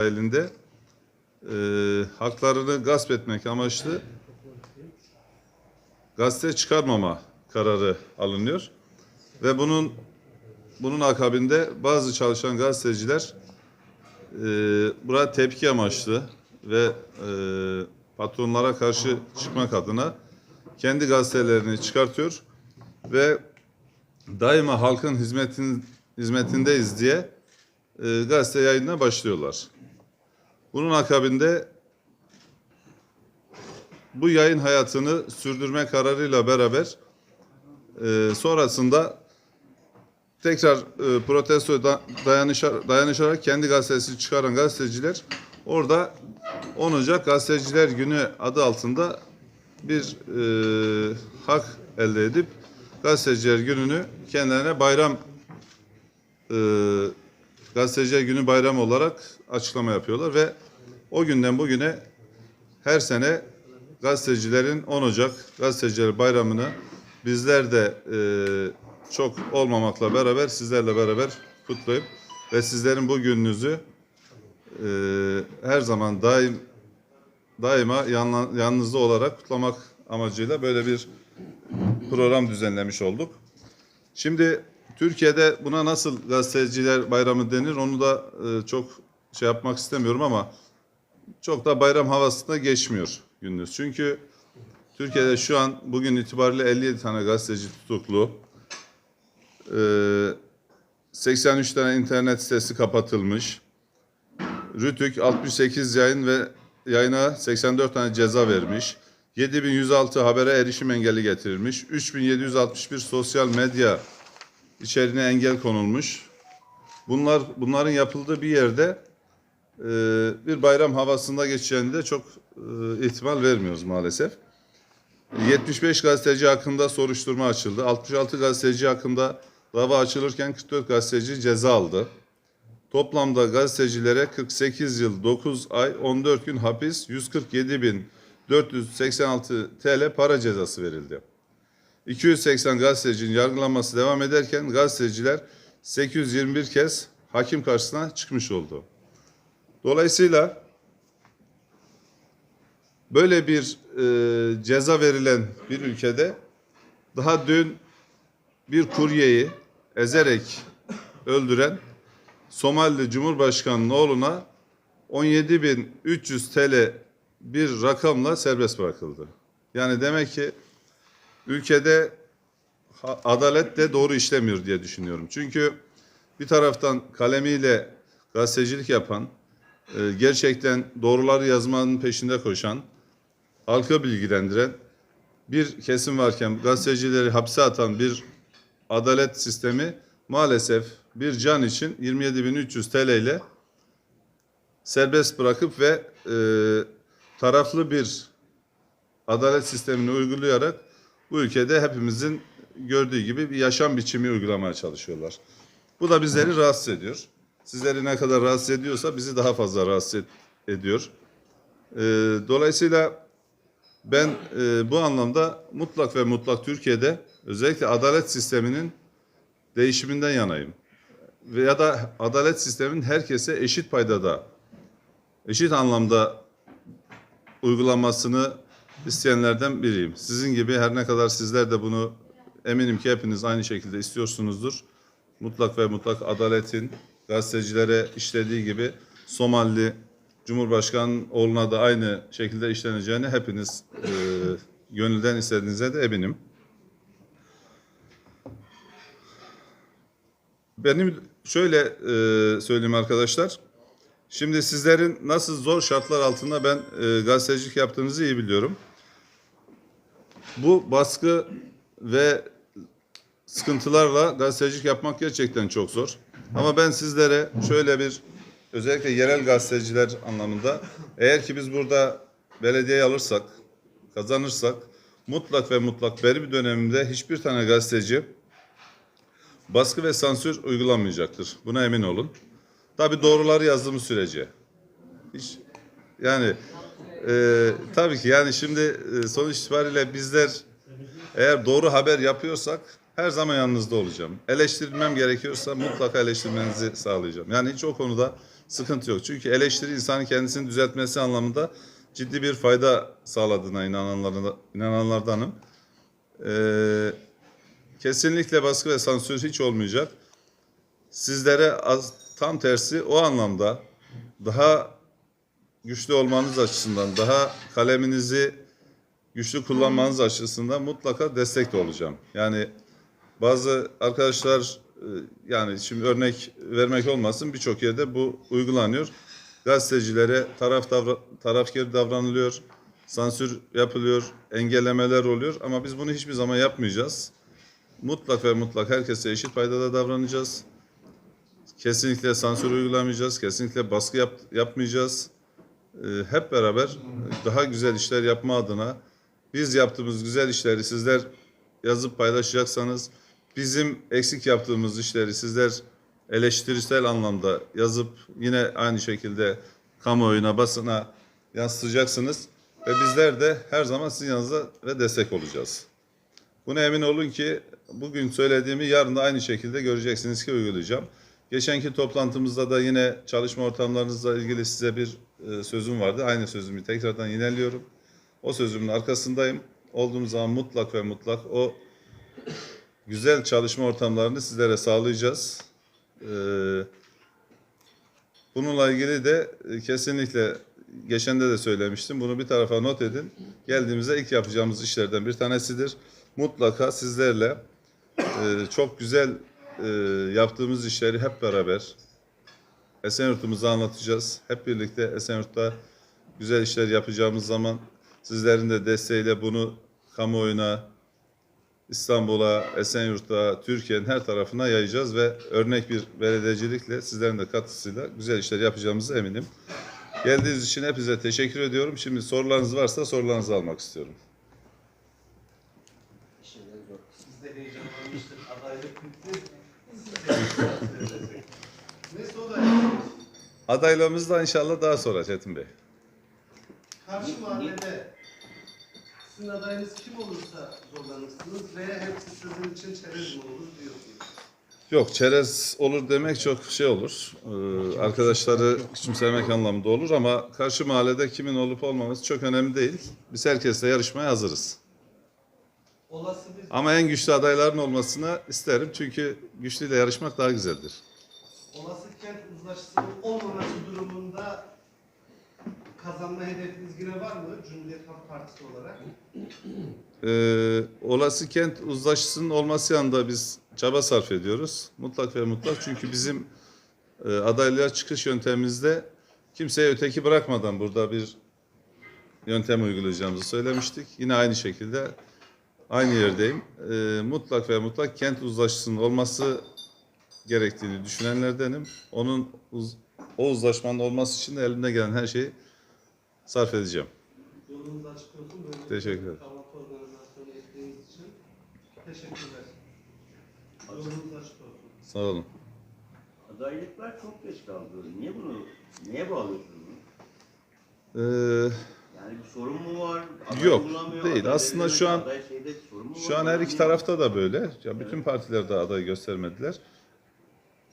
elinde e, haklarını gasp etmek amaçlı gazete çıkarmama kararı alınıyor ve bunun bunun akabinde bazı çalışan gazeteciler e, buna tepki amaçlı ve e, patronlara karşı çıkmak adına kendi gazetelerini çıkartıyor ve daima halkın hizmetin hizmetindeyiz diye e, gazete yayınına başlıyorlar. Bunun akabinde bu yayın hayatını sürdürme kararıyla beraber e, sonrasında tekrar e, protesto da, dayanışa, dayanışarak kendi gazetesi çıkaran gazeteciler orada 10 Ocak Gazeteciler Günü adı altında bir e, hak elde edip Gazeteciler Günü'nü kendilerine bayram e, Gazeteciler Günü bayram olarak açıklama yapıyorlar ve o günden bugüne her sene gazetecilerin 10 Ocak Gazeteciler Bayramı'nı bizler de e, çok olmamakla beraber sizlerle beraber kutlayıp ve sizlerin bu gününüzü e, her zaman daim daima yanla- yanınızda olarak kutlamak amacıyla böyle bir program düzenlemiş olduk. Şimdi Türkiye'de buna nasıl gazeteciler bayramı denir onu da e, çok şey yapmak istemiyorum ama çok da bayram havasında geçmiyor gündüz. Çünkü Türkiye'de şu an bugün itibariyle 57 tane gazeteci tutuklu. Ee, 83 tane internet sitesi kapatılmış. Rütük 68 yayın ve yayına 84 tane ceza vermiş. 7106 habere erişim engeli getirilmiş. 3761 sosyal medya içeriğine engel konulmuş. Bunlar bunların yapıldığı bir yerde e, bir bayram havasında geçeceğini de çok e, ihtimal vermiyoruz maalesef. 75 gazeteci hakkında soruşturma açıldı. 66 gazeteci hakkında dava açılırken 44 gazeteci ceza aldı. Toplamda gazetecilere 48 yıl 9 ay 14 gün hapis 147.486 TL para cezası verildi. 280 gazetecinin yargılanması devam ederken gazeteciler 821 kez hakim karşısına çıkmış oldu. Dolayısıyla böyle bir e, ceza verilen bir ülkede daha dün bir kuryeyi ezerek öldüren Somali Cumhurbaşkanı'nın oğluna 17.300 TL bir rakamla serbest bırakıldı. Yani demek ki ülkede adalet de doğru işlemiyor diye düşünüyorum. Çünkü bir taraftan kalemiyle gazetecilik yapan, e, gerçekten doğruları yazmanın peşinde koşan, halkı bilgilendiren bir kesim varken gazetecileri hapse atan bir adalet sistemi maalesef bir can için 27.300 TL ile serbest bırakıp ve e, taraflı bir adalet sistemini uygulayarak bu ülkede hepimizin gördüğü gibi bir yaşam biçimi uygulamaya çalışıyorlar. Bu da bizleri rahatsız ediyor. Sizleri ne kadar rahatsız ediyorsa bizi daha fazla rahatsız ediyor. E, dolayısıyla ben e, bu anlamda mutlak ve mutlak Türkiye'de özellikle adalet sisteminin değişiminden yanayım. Veya da adalet sisteminin herkese eşit paydada, eşit anlamda uygulamasını isteyenlerden biriyim. Sizin gibi her ne kadar sizler de bunu eminim ki hepiniz aynı şekilde istiyorsunuzdur. Mutlak ve mutlak adaletin gazetecilere işlediği gibi Somali Cumhurbaşkanı oğluna da aynı şekilde işleneceğini hepiniz e, gönülden istediğinize de eminim. Benim şöyle e, söyleyeyim arkadaşlar. Şimdi sizlerin nasıl zor şartlar altında ben e, gazetecilik yaptığınızı iyi biliyorum. Bu baskı ve sıkıntılarla gazetecilik yapmak gerçekten çok zor. Ama ben sizlere şöyle bir özellikle yerel gazeteciler anlamında eğer ki biz burada belediyeyi alırsak, kazanırsak mutlak ve mutlak belli bir döneminde hiçbir tane gazeteci baskı ve sansür uygulanmayacaktır. Buna emin olun. Tabi doğruları yazdığımız sürece. Hiç, yani e, tabii ki yani şimdi e, sonuç itibariyle bizler eğer doğru haber yapıyorsak her zaman yanınızda olacağım. Eleştirilmem gerekiyorsa mutlaka eleştirmenizi sağlayacağım. Yani hiç o konuda sıkıntı yok. Çünkü eleştiri insanın kendisini düzeltmesi anlamında ciddi bir fayda sağladığına inananlardan, inananlardanım. Ee, kesinlikle baskı ve sansür hiç olmayacak. Sizlere az, tam tersi o anlamda daha güçlü olmanız açısından, daha kaleminizi güçlü kullanmanız açısından mutlaka destek de olacağım. Yani bazı arkadaşlar e, yani şimdi örnek vermek olmasın birçok yerde bu uygulanıyor. Gazetecilere taraf davra, tarafkar davranılıyor, sansür yapılıyor, engellemeler oluyor ama biz bunu hiçbir zaman yapmayacağız. Mutlak ve mutlak herkese eşit paydada davranacağız. Kesinlikle sansür uygulamayacağız, kesinlikle baskı yap, yapmayacağız. Ee, hep beraber daha güzel işler yapma adına biz yaptığımız güzel işleri sizler yazıp paylaşacaksanız, bizim eksik yaptığımız işleri sizler eleştirisel anlamda yazıp yine aynı şekilde kamuoyuna, basına yansıtacaksınız. Ve bizler de her zaman sizin yanınızda ve destek olacağız. Buna emin olun ki bugün söylediğimi yarın da aynı şekilde göreceksiniz ki uygulayacağım. Geçenki toplantımızda da yine çalışma ortamlarınızla ilgili size bir e, sözüm vardı. Aynı sözümü tekrardan yineliyorum. O sözümün arkasındayım. Olduğumuz zaman mutlak ve mutlak o güzel çalışma ortamlarını sizlere sağlayacağız. Ee, bununla ilgili de e, kesinlikle geçende de söylemiştim. Bunu bir tarafa not edin. Geldiğimizde ilk yapacağımız işlerden bir tanesidir. Mutlaka sizlerle e, çok güzel e, yaptığımız işleri hep beraber Esenyurt'umuzu anlatacağız. Hep birlikte Esenyurt'ta güzel işler yapacağımız zaman sizlerin de desteğiyle bunu kamuoyuna, İstanbul'a, Esenyurt'a, Türkiye'nin her tarafına yayacağız ve örnek bir belediyecilikle sizlerin de katkısıyla güzel işler yapacağımıza eminim. Geldiğiniz için hepinize teşekkür ediyorum. Şimdi sorularınız varsa sorularınızı almak istiyorum. Biz de heyecanlanmıştık. Adaylık bitti. ne soru Adaylığımız da inşallah daha sonra Çetin Bey. Karşı mahallede sizin adayınız kim olursa zorlanırsınız ve hepsi sizin için çerez mi olur diyorsunuz. Yok çerez olur demek çok şey olur. Ee, arkadaşları küçümsemek anlamında olur ama karşı mahallede kimin olup olmaması çok önemli değil. Biz herkesle yarışmaya hazırız. Olası bir Ama en güçlü adayların olmasını isterim çünkü güçlüyle yarışmak daha güzeldir. Olası kent uzlaşısının olmaması durumunda kazanma hedefiniz yine var mı Cumhuriyet Halk Partisi olarak? Ee, olası kent uzlaşısının olması yanında biz çaba sarf ediyoruz. Mutlak ve mutlak çünkü bizim e, adaylığa çıkış yöntemimizde kimseye öteki bırakmadan burada bir yöntem uygulayacağımızı söylemiştik. Yine aynı şekilde aynı yerdeyim. Ee, mutlak ve mutlak kent uzlaşısının olması gerektiğini düşünenlerdenim. Onun uz- o uzlaşmanın olması için de elimden gelen her şeyi sarf edeceğim. Yolunuz açık olsun. Böyle Teşekkür ederim. Kahvaltı organizasyonu ettiğiniz için teşekkürler. Yolunuz açık olsun. Sağ olun. Adaylıklar çok geç kaldı. Niye bunu, neye bağlıyorsunuz bunu? Ee, Yani bir sorun mu var? Yok, bulamıyor, değil. aday Aslında şu an- aday şeyde sorun mu Şu var? an her iki tarafta da böyle. Ya bütün partiler de aday göstermediler.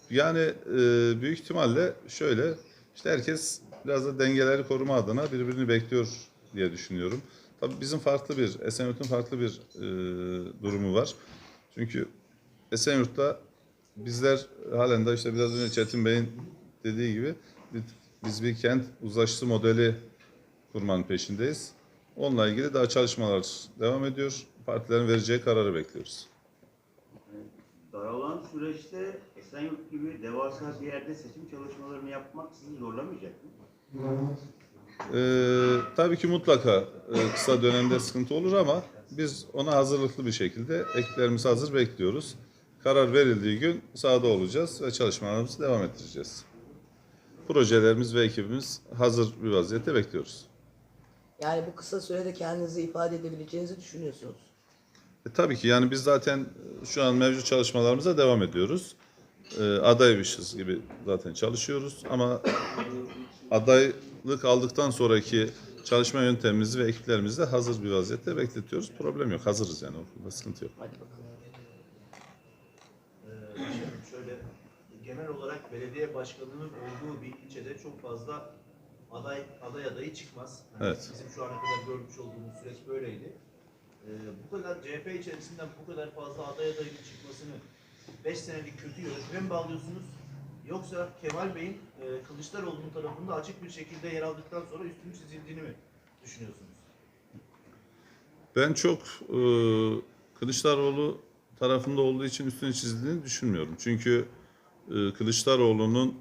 Yani e, büyük ihtimalle şöyle işte herkes biraz da dengeleri koruma adına birbirini bekliyor diye düşünüyorum. Tabii bizim farklı bir Esenyurt'un farklı bir e, durumu var. Çünkü Esenyurt'ta bizler halen de işte biraz önce Çetin Bey'in dediği gibi biz- bir kent uzlaşısı modeli kurmanın peşindeyiz. Onunla ilgili daha çalışmalar devam ediyor. Partilerin vereceği kararı bekliyoruz. Daralan süreçte Esenyurt gibi devasa bir yerde seçim çalışmalarını yapmak sizi zorlamayacak mı? Ee, tabii ki mutlaka e, kısa dönemde sıkıntı olur ama biz ona hazırlıklı bir şekilde ekiplerimiz hazır bekliyoruz. Karar verildiği gün sahada olacağız ve çalışmalarımızı devam ettireceğiz. Projelerimiz ve ekibimiz hazır bir vaziyette bekliyoruz. Yani bu kısa sürede kendinizi ifade edebileceğinizi düşünüyorsunuz. E, tabii ki yani biz zaten e, şu an mevcut çalışmalarımıza devam ediyoruz. E, adaymışız gibi zaten çalışıyoruz ama adaylık aldıktan sonraki çalışma yöntemimizi ve ekiplerimizi de hazır bir vaziyette bekletiyoruz. Problem yok, hazırız yani o konuda sıkıntı yok. Hadi bakalım. Ee, şöyle genel olarak belediye başkanının olduğu bir ilçede çok fazla aday aday adayı çıkmaz. Hani Evet. Bizim şu ana kadar görmüş olduğumuz süreç böyleydi. Ee, bu kadar CHP içerisinden bu kadar fazla aday adayının çıkmasını 5 senelik kötü yönetime mi bağlıyorsunuz? Yoksa Kemal Bey'in e, Kılıçdaroğlu'nun tarafında açık bir şekilde yer aldıktan sonra üstünü çizildiğini mi düşünüyorsunuz? Ben çok e, Kılıçdaroğlu tarafında olduğu için üstüne çizildiğini düşünmüyorum. Çünkü e, Kılıçdaroğlu'nun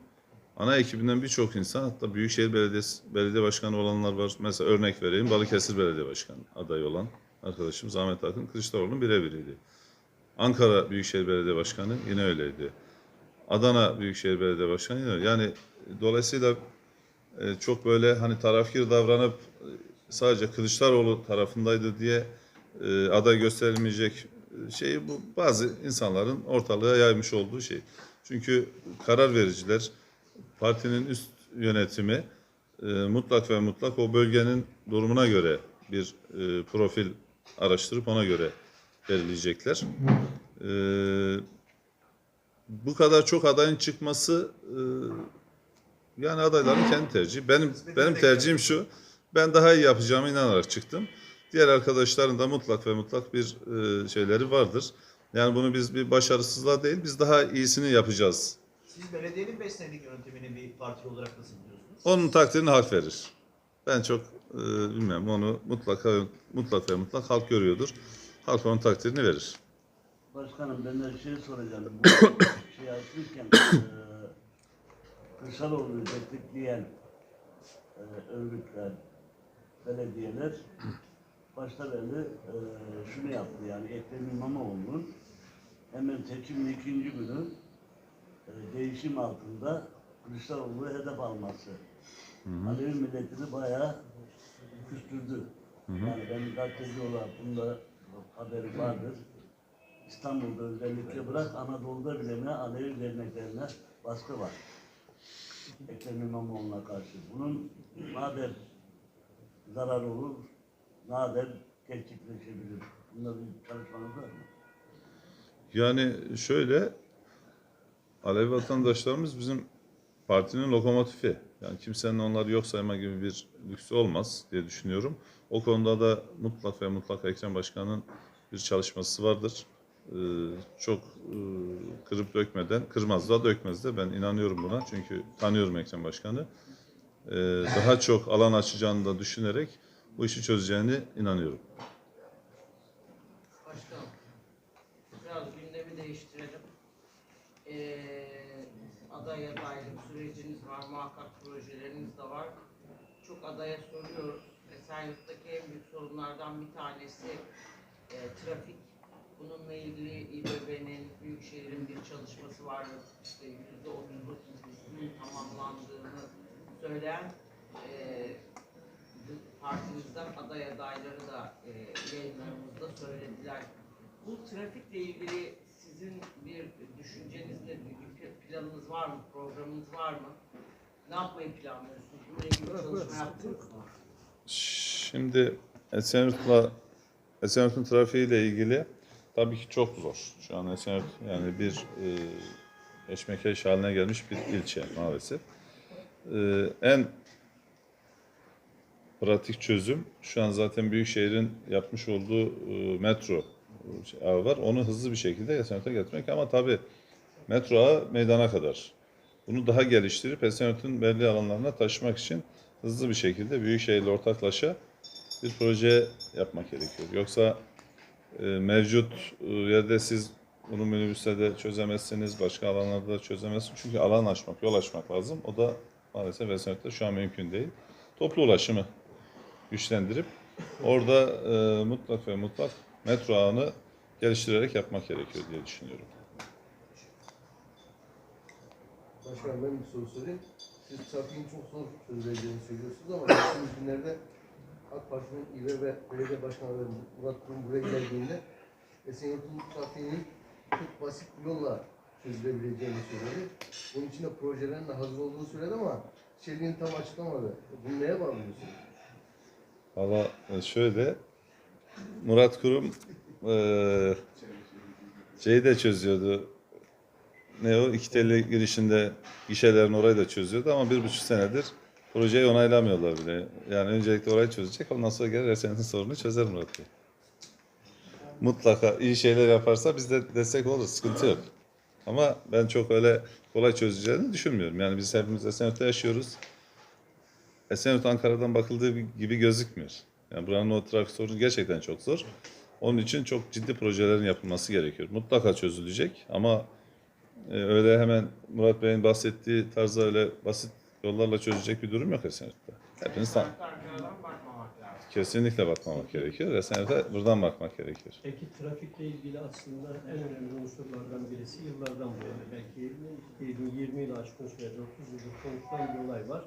ana ekibinden birçok insan hatta Büyükşehir Belediyesi Belediye Başkanı olanlar var. Mesela örnek vereyim Balıkesir Belediye Başkanı adayı olan arkadaşım Ahmet Akın Kılıçdaroğlu'nun birebiriydi. Ankara Büyükşehir Belediye Başkanı yine öyleydi. Adana Büyükşehir Belediye Başkanı yine öyle. Yani dolayısıyla e, çok böyle hani tarafkir davranıp e, sadece Kılıçdaroğlu tarafındaydı diye e, aday gösterilmeyecek şeyi bu bazı insanların ortalığa yaymış olduğu şey. Çünkü karar vericiler partinin üst yönetimi e, mutlak ve mutlak o bölgenin durumuna göre bir e, profil araştırıp ona göre belirleyecekler. E, bu kadar çok adayın çıkması e, yani adayların kendi tercihi. Benim benim tercihim şu. Ben daha iyi yapacağıma inanarak çıktım. Diğer arkadaşların da mutlak ve mutlak bir e, şeyleri vardır. Yani bunu biz bir başarısızlığa değil, biz daha iyisini yapacağız. Siz belediyenin 5 senelik yönetimini bir parti olarak nasıl buluyorsunuz? Onun takdirini halk verir. Ben çok e, bilmem onu mutlaka mutlak ve mutlak halk görüyordur. Halk onun takdirini verir. Başkanım ben de şey soracağım. Bu şey açmışken eee Kılıçdaroğlu'nu destekleyen eee örgütler, belediyeler başta böyle eee şunu yaptı yani Ekrem İmamoğlu'nun hemen seçimin ikinci günü eee, değişim altında Kılıçdaroğlu'nu hedef alması. Alevi milletini bayağı küstürdü. Yani ben gazeteci olarak bunda haberi vardır. İstanbul'da özellikle bırak Anadolu'da bile ne Alevi derneklerine baskı var. Ekrem İmamoğlu'na karşı. Bunun nadir zarar olur, nadir gerçekleşebilir. Bunda bir çalışmanız var mı? Yani şöyle Alevi vatandaşlarımız bizim partinin lokomotifi. Yani kimsenin onları yok sayma gibi bir lüksü olmaz diye düşünüyorum. O konuda da mutlak ve mutlak Ekrem Başkan'ın bir çalışması vardır. Ee, çok e, kırıp dökmeden, kırmaz da dökmez de ben inanıyorum buna. Çünkü tanıyorum Ekrem Başkan'ı. Ee, daha çok alan açacağını da düşünerek bu işi çözeceğini inanıyorum. Başkanım, biraz gündemi değiştirelim. Ee, aday adaylık süreciniz var, muhakkak projeleriniz de var. Çok adaya soruyoruz. Esenyurt'taki en büyük sorunlardan bir tanesi e, trafik. Bununla ilgili İBB'nin, Büyükşehir'in bir çalışması var. İşte yüzde otuz tamamlandığını söyleyen e, partimizden aday adayları da e, yayınlarımızda söylediler. Bu trafikle ilgili sizin bir düşünceniz nedir? Bir planınız var mı? Programınız var mı? Ne yapmayı planlıyorsunuz? Bununla ilgili çalışma yaptınız mı? Şimdi Esenyurt'la Esenyurt'un trafiğiyle ilgili tabii ki çok zor. Şu an Esenyurt yani bir e, eşmekeş haline gelmiş bir ilçe maalesef. E, en pratik çözüm şu an zaten Büyükşehir'in yapmış olduğu e, metro ağı var. Onu hızlı bir şekilde Esenyurt'a getirmek ama tabii metro ağı meydana kadar. Bunu daha geliştirip Esenyurt'un belli alanlarına taşımak için hızlı bir şekilde Büyükşehir'le ortaklaşa bir proje yapmak gerekiyor. Yoksa e, mevcut e, yerde siz bunu minibüste de çözemezsiniz, başka alanlarda da çözemezsiniz. Çünkü alan açmak, yol açmak lazım. O da maalesef Esenyurt'ta şu an mümkün değil. Toplu ulaşımı güçlendirip orada e, mutlak ve mutlak metro ağını geliştirerek yapmak gerekiyor diye düşünüyorum. Başkanım ben bir soru sorayım. Siz trafiğin çok zor çözüleceğini söylüyorsunuz ama geçtiğimiz günlerde AK Parti'nin İBB ve belediye başkanları Murat Kurum buraya geldiğinde Esenyurt'un trafiğinin çok basit bir yolla çözülebileceğini söyledi. Bunun için de projelerin de hazır olduğunu söyledi ama içeriğini tam açıklamadı. Bunu neye bağlıyorsun? Valla e, şöyle Murat Kurum e, şeyi de çözüyordu. ne o iki telli girişinde gişelerin orayı da çözüyordu ama bir buçuk senedir projeyi onaylamıyorlar bile. Yani öncelikle orayı çözecek ondan sonra gelir Esen'in sorunu çözer Murat Bey. Mutlaka iyi şeyler yaparsa biz de destek oluruz. Sıkıntı yok. Ama ben çok öyle kolay çözeceğini düşünmüyorum. Yani biz hepimiz Esenyurt'ta yaşıyoruz. Esenyurt Ankara'dan bakıldığı gibi gözükmüyor. Yani buranın o trafik sorunu gerçekten çok zor. Onun için çok ciddi projelerin yapılması gerekiyor. Mutlaka çözülecek ama e, öyle hemen Murat Bey'in bahsettiği tarzda öyle basit yollarla çözecek bir durum yok Esenyurt'ta. Hepiniz tam, kesinlikle bakmamak gerekiyor. Esenyurt'a buradan bakmak gerekiyor. Peki trafikle ilgili aslında en önemli unsurlardan birisi yıllardan bu yana belki 20 yıl aşkın sürede 30 yıldır konuşulan bir olay var.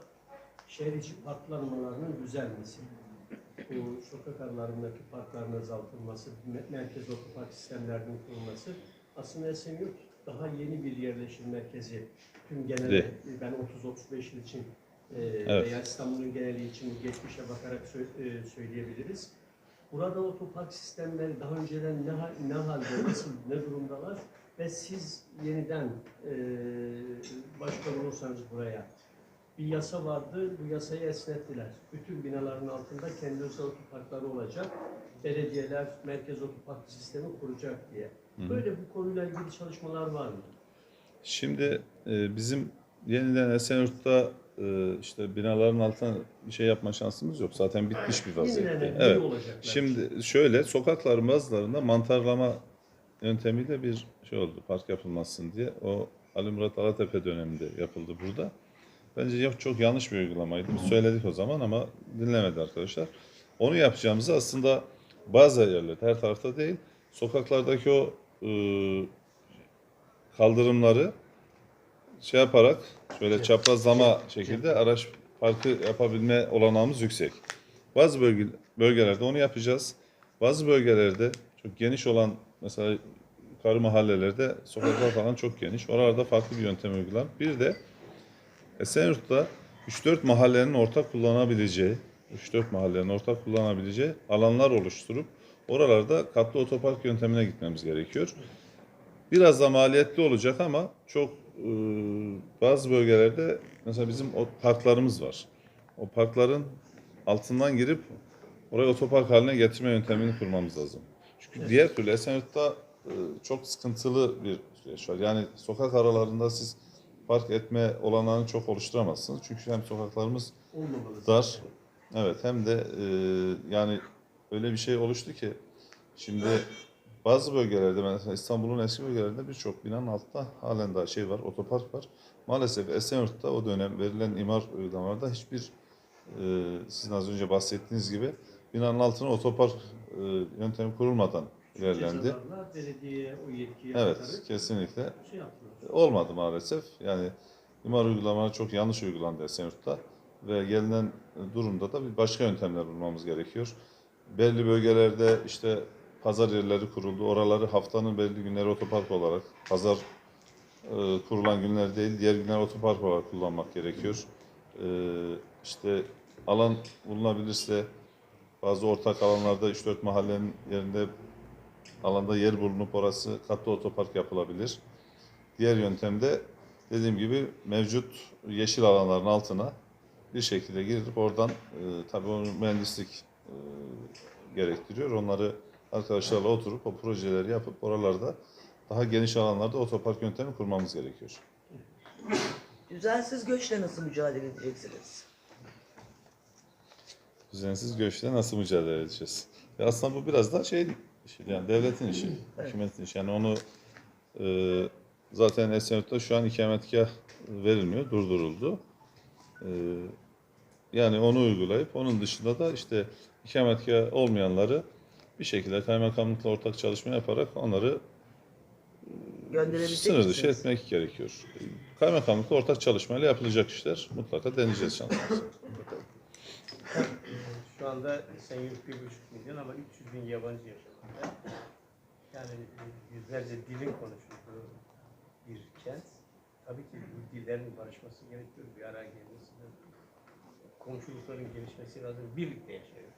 Şehir içi parklanmalarının düzelmesi. Bu sokak aralarındaki parkların azaltılması, me- merkez otopark sistemlerinin kurulması. Aslında Esenyurt daha yeni bir yerleşim merkezi. Tüm genel ben 30-35 yıl için e, Evet. veya İstanbul'un geneli için geçmişe bakarak sö- e, söyleyebiliriz. Burada otopark sistemleri daha önceden ne, hal- ne halde, nasıl, ne durumdalar ve siz yeniden e, başkan olursanız buraya bir yasa vardı, bu yasayı esnettiler. Bütün binaların altında kendi özel otoparkları olacak. Belediyeler merkez otopark sistemi kuracak diye. Böyle bu konuyla ilgili çalışmalar var mı? Şimdi e, bizim yeniden Esenyurt'ta e, işte binaların altına bir şey yapma şansımız yok. Zaten bitmiş bir vaziyette. Evet. olacaklar. Şimdi şöyle sokakların bazılarında mantarlama yöntemiyle bir şey oldu. Park yapılmasın diye. O Ali Murat Alatepe döneminde yapıldı burada. Bence yok çok yanlış bir uygulamaydı. Biz söyledik o zaman ama dinlemedi arkadaşlar. Onu yapacağımızı aslında bazı yerlerde, her tarafta değil, sokaklardaki o e, kaldırımları şey yaparak şöyle çaprazlama şekilde araç parkı yapabilme olanağımız yüksek. Bazı bölge, bölgelerde onu yapacağız. Bazı bölgelerde çok geniş olan mesela yukarı mahallelerde sokaklar falan çok geniş. Oralarda farklı bir yöntem uygular. Bir de Esenyurt'ta 3-4 mahallenin ortak kullanabileceği, 3-4 mahallenin ortak kullanabileceği alanlar oluşturup oralarda katlı otopark yöntemine gitmemiz gerekiyor. Biraz da maliyetli olacak ama çok e, bazı bölgelerde mesela bizim o parklarımız var. O parkların altından girip orayı otopark haline getirme yöntemini kurmamız lazım. Çünkü diğer türlü Esenyurt'ta e, çok sıkıntılı bir süreç var. Yani sokak aralarında siz park etme olanağını çok oluşturamazsınız. Çünkü hem sokaklarımız Olmamalı. dar. Evet hem de e, yani öyle bir şey oluştu ki şimdi bazı bölgelerde mesela İstanbul'un eski bölgelerinde birçok binanın altında halen daha şey var, otopark var. Maalesef Esenyurt'ta o dönem verilen imar uygulamalarda hiçbir e, sizin az önce bahsettiğiniz gibi binanın altına otopark e, yöntemi kurulmadan ilerlendi. Belediyeye o yetkiyi Evet, kesinlikle. şey. Olmadı maalesef. Yani imar uygulamaları çok yanlış uygulandı Esenyurt'ta. Ve gelinen durumda da bir başka yöntemler bulmamız gerekiyor. Belli bölgelerde işte pazar yerleri kuruldu. Oraları haftanın belli günleri otopark olarak, pazar e, kurulan günler değil, diğer günler otopark olarak kullanmak gerekiyor. E, işte alan bulunabilirse bazı ortak alanlarda 3-4 mahallenin yerinde alanda yer bulunup orası katlı otopark yapılabilir. Diğer yöntemde dediğim gibi mevcut yeşil alanların altına bir şekilde girip oradan e, tabii onu mühendislik e, gerektiriyor. Onları arkadaşlarla oturup o projeleri yapıp oralarda daha geniş alanlarda otopark yöntemi kurmamız gerekiyor. Düzensiz göçle nasıl mücadele edeceksiniz? Düzensiz göçle nasıl mücadele edeceğiz? Ya aslında bu biraz da şey işi, yani devletin işi, hükümetin işi. Yani onu e, zaten Esenyurt'ta şu an ikametgah verilmiyor, durduruldu. E, yani onu uygulayıp onun dışında da işte ikametgah olmayanları bir şekilde kaymakamlıkla ortak çalışma yaparak onları Gönderebilecek sınır dışı misiniz? etmek gerekiyor. Kaymakamlıkla ortak çalışmayla yapılacak işler mutlaka deneyeceğiz şansımızı. Şu anda bir buçuk milyon ama 300 bin yabancı yaşamında. Yani yüzlerce dilin konuşulduğu bir kent. Tabii ki bu dillerin barışması gerekiyor, bir araya gelmesi. Komşulukların gelişmesi lazım, birlikte yaşayalım.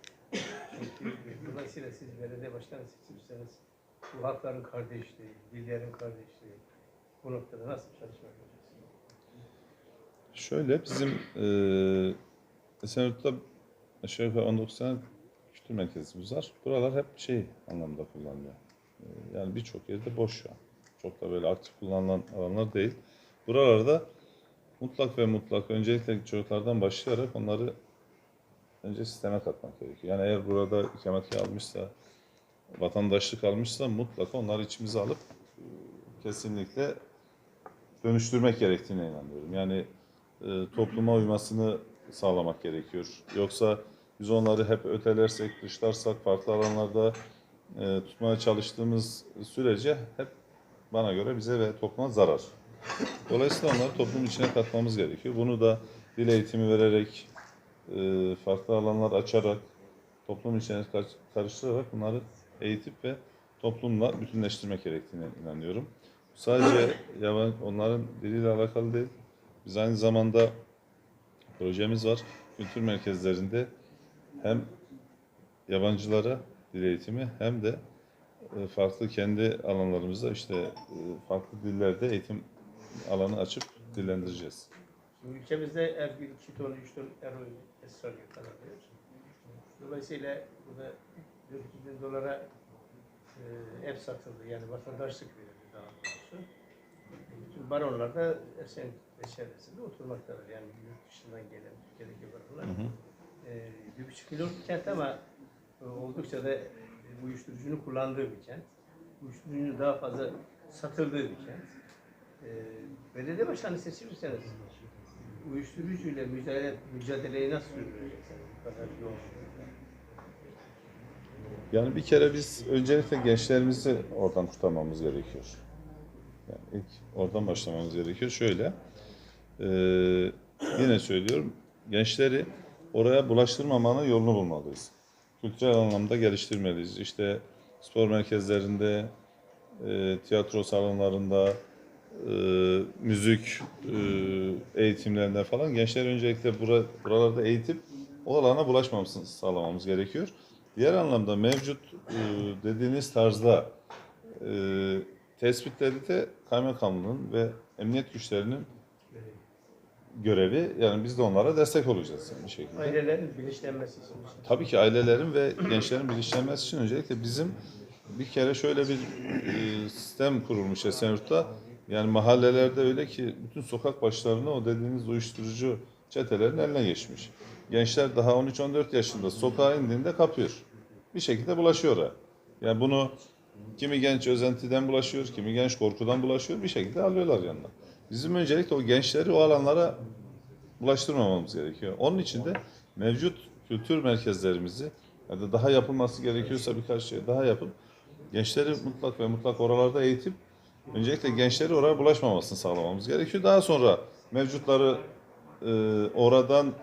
Çünkü dolayısıyla siz belediye başkanı seçilirseniz bu halkların kardeşliği, dillerin kardeşliği, bu noktada nasıl çalışma yapacaksınız? Şöyle bizim eee Esenyurt'ta aşağı yukarı 19 tane kültür merkezimiz var. Buralar hep şey anlamda kullanılıyor. Eee, yani birçok yerde boş şu an. Çok da böyle aktif kullanılan alanlar değil. Buralarda mutlak ve mutlak öncelikle çocuklardan başlayarak onları önce sisteme katmak gerekiyor. Yani eğer burada ikametgah almışsa, vatandaşlık almışsa mutlaka onları içimize alıp eee, kesinlikle dönüştürmek gerektiğine inanıyorum. Yani e, topluma uymasını sağlamak gerekiyor. Yoksa biz onları hep ötelersek, dışlarsak, farklı alanlarda e, tutmaya çalıştığımız sürece hep bana göre bize ve topluma zarar. Dolayısıyla onları toplum içine katmamız gerekiyor. Bunu da dil eğitimi vererek, e, farklı alanlar açarak, toplum içine kar- karıştırarak bunları eğitip ve toplumla bütünleştirmek gerektiğine inanıyorum. Sadece yabancı, onların diliyle alakalı değil. Biz aynı zamanda projemiz var. Kültür merkezlerinde hem yabancılara dil eğitimi hem de e, farklı kendi alanlarımızda işte e, farklı dillerde eğitim alanı açıp dillendireceğiz. Ülkemizde her bir iki ton, üç ton eroin esrar yakalanıyor. Dolayısıyla burada 400 bin dolara e, ev satıldı. Yani vatandaşlık verildi daha doğrusu. Bütün baronlar da Esenyurt ve çevresinde oturmaktadır. Yani yurt dışından gelen Türkiye'deki baronlar. Hı hı. E, bir buçuk milyon bir kent ama e, oldukça da e, uyuşturucunun kullandığı bir kent. Uyuşturucunun daha fazla satıldığı bir kent. E, belediye başkanı seçilirseniz uyuşturucuyla mücadele, mücadeleyi nasıl sürdüreceksiniz? Yani bir kere biz öncelikle gençlerimizi oradan kurtarmamız gerekiyor. Yani ilk oradan başlamamız gerekiyor. Şöyle, e, yine söylüyorum, gençleri oraya bulaştırmamanın yolunu bulmalıyız. Kültürel anlamda geliştirmeliyiz. İşte spor merkezlerinde, e, tiyatro salonlarında, e, müzik e, eğitimlerinde falan gençler öncelikle bura, buralarda eğitip o alana bulaşmamasını sağlamamız gerekiyor. Diğer anlamda mevcut e, dediğiniz tarzda e, tespitleri de kaymakamlığın ve emniyet güçlerinin görevi. Yani biz de onlara destek olacağız yani bir şekilde. Ailelerin bilinçlenmesi için. Tabii ki ailelerin ve gençlerin bilinçlenmesi için öncelikle bizim bir kere şöyle bir e, sistem kurulmuş Esenyurt'ta. Yani mahallelerde öyle ki bütün sokak başlarına o dediğiniz uyuşturucu çetelerin eline geçmiş. Gençler daha 13-14 yaşında sokağa indiğinde kapıyor. Bir şekilde bulaşıyor. Yani bunu kimi genç özentiden bulaşıyor, kimi genç korkudan bulaşıyor. Bir şekilde alıyorlar yanına. Bizim öncelikle o gençleri o alanlara bulaştırmamamız gerekiyor. Onun için de mevcut kültür merkezlerimizi ya da daha yapılması gerekiyorsa birkaç şey daha yapıp gençleri mutlak ve mutlak oralarda eğitip öncelikle gençleri oraya bulaşmamasını sağlamamız gerekiyor. Daha sonra mevcutları e, oradan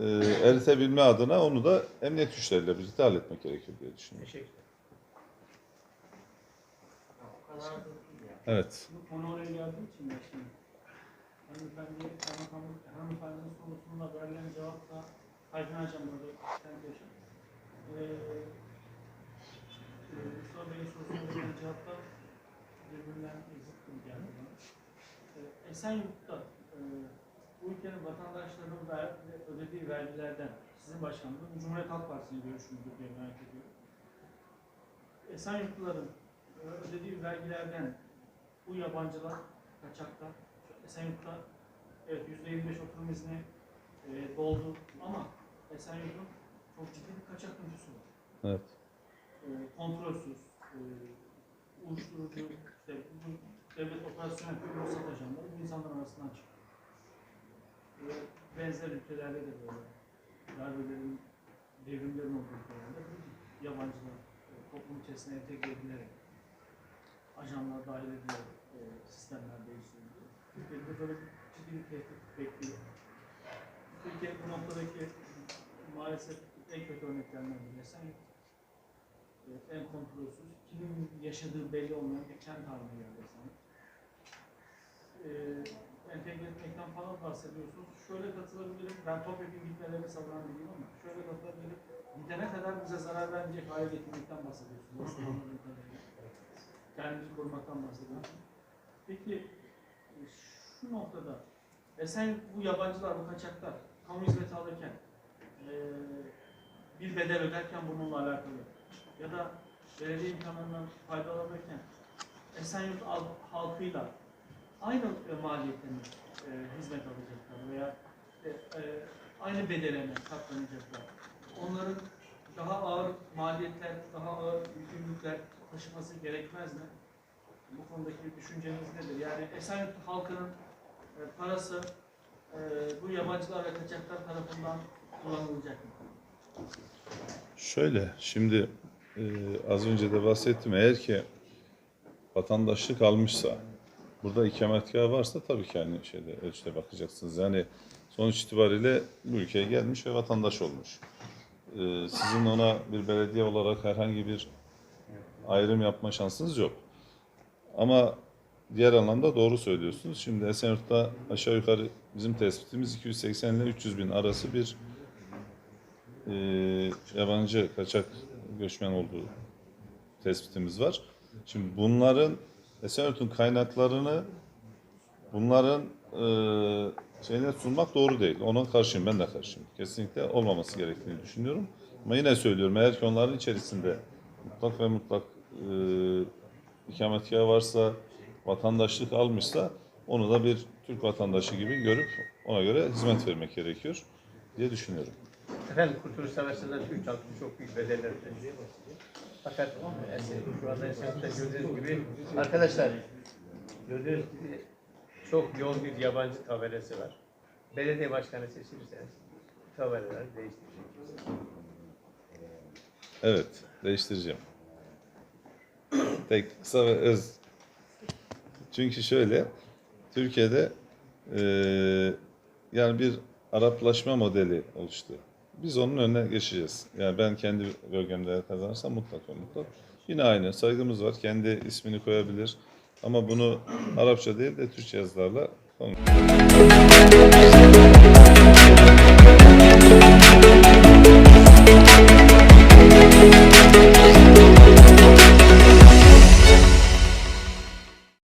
e, eritebilme adına onu da emniyet güçleriyle birlikte halletmek gerekiyor diye düşünüyorum. Teşekkür ederim. Evet. Konu oraya geldiği için de şimdi hanımefendi, kaymakamlık, hanımefendinin sorusuna verilen cevapla Tayfun Hocam'la kent yaşam. Ee, e, Mustafa Bey'in sorusuna verilen cevaplar birbirinden zıttım geldi bana. Ee, Esenyurt'ta e, bu ülkenin vatandaşlarının ver, ödediği vergilerden sizin başkanlığınız Cumhuriyet Halk Partisi'nin görüşü müdür diye merak ediyorum. Esenyurtluların e, ödediği vergilerden bu yabancılar kaçakta, Esenyurt'ta evet %25 oturum izni e, doldu ama Esenyurt'un çok ciddi bir kaçak nüfusu var. Evet. E, kontrolsüz, e, uyuşturucu, işte devlet operasyon yapıyor, Mossad ajanları bu insanların arasından çıkıyor. E, benzer ülkelerde de böyle darbelerin, devrimlerin olduğu ülkelerde yabancılar e, toplum içerisine entegre edilerek ajanlar dahil edilerek e, sistemler değiştiriliyor. Türkiye'de böyle ciddi bir tehdit bekliyor. Türkiye bu noktadaki maalesef en kötü örneklerinden biri. Sen e, en kontrolsüz, kimin yaşadığı belli olmayan bir kent haline geldi sen. E, entegre etmekten falan bahsediyorsunuz. Şöyle katılabilirim, ben topyekun gitmelerini savunan biriyim ama şöyle katılabilirim. Gidene kadar bize zarar vermeyecek hale getirmekten bahsediyorsunuz. Kendimizi korumaktan bahsediyorsun. Peki e, şu noktada Esenyurt bu yabancılar, bu kaçaklar kamu hizmeti alırken e, bir bedel öderken bununla alakalı ya da belediye imkanlarından faydalanırken Esenyurt al- halkıyla aynı e, maliyette mi e, hizmet alacaklar veya e, e, aynı bedele mi katlanacaklar? Onların daha ağır maliyetler, daha ağır yükümlülükler taşıması gerekmez mi? Bu konudaki düşünceniz nedir? Yani Esenyurt halkının e, parası e, bu yabancılar ve kaçaklar tarafından kullanılacak mı? Şöyle, şimdi e, az önce de bahsettim. Eğer ki vatandaşlık almışsa, burada ikametgah varsa tabii ki aynı şeyde ölçüde bakacaksınız. Yani sonuç itibariyle bu ülkeye gelmiş ve vatandaş olmuş. E, sizin ona bir belediye olarak herhangi bir ayrım yapma şansınız yok. Ama diğer anlamda doğru söylüyorsunuz. Şimdi Esenyurt'ta aşağı yukarı bizim tespitimiz 280 ile 300 bin arası bir e, yabancı kaçak göçmen olduğu tespitimiz var. Şimdi bunların Esenyurt'un kaynaklarını bunların e, şeyine sunmak doğru değil. Ona karşıyım, ben de karşıyım. Kesinlikle olmaması gerektiğini düşünüyorum. Ama yine söylüyorum, eğer ki onların içerisinde mutlak ve mutlak e, ikametgahı varsa, vatandaşlık almışsa onu da bir Türk vatandaşı gibi görüp ona göre hizmet vermek gerekiyor diye düşünüyorum. Efendim kurtuluş savaşında Türk halkı çok büyük bedeller ödedi. Fakat şu anda Esenlik'te gördüğünüz gibi arkadaşlar gördüğünüz gibi çok yoğun bir yabancı tabelası var. Belediye başkanı seçilirseniz tabelaları değiştireceksiniz. Evet, değiştireceğim. Tek kısa ve öz. Çünkü şöyle, Türkiye'de e, yani bir Araplaşma modeli oluştu. Biz onun önüne geçeceğiz. Yani ben kendi bölgemde kazanırsam mutlaka mutlaka. Yine aynı saygımız var. Kendi ismini koyabilir. Ama bunu Arapça değil de Türkçe yazılarla konuşuyoruz.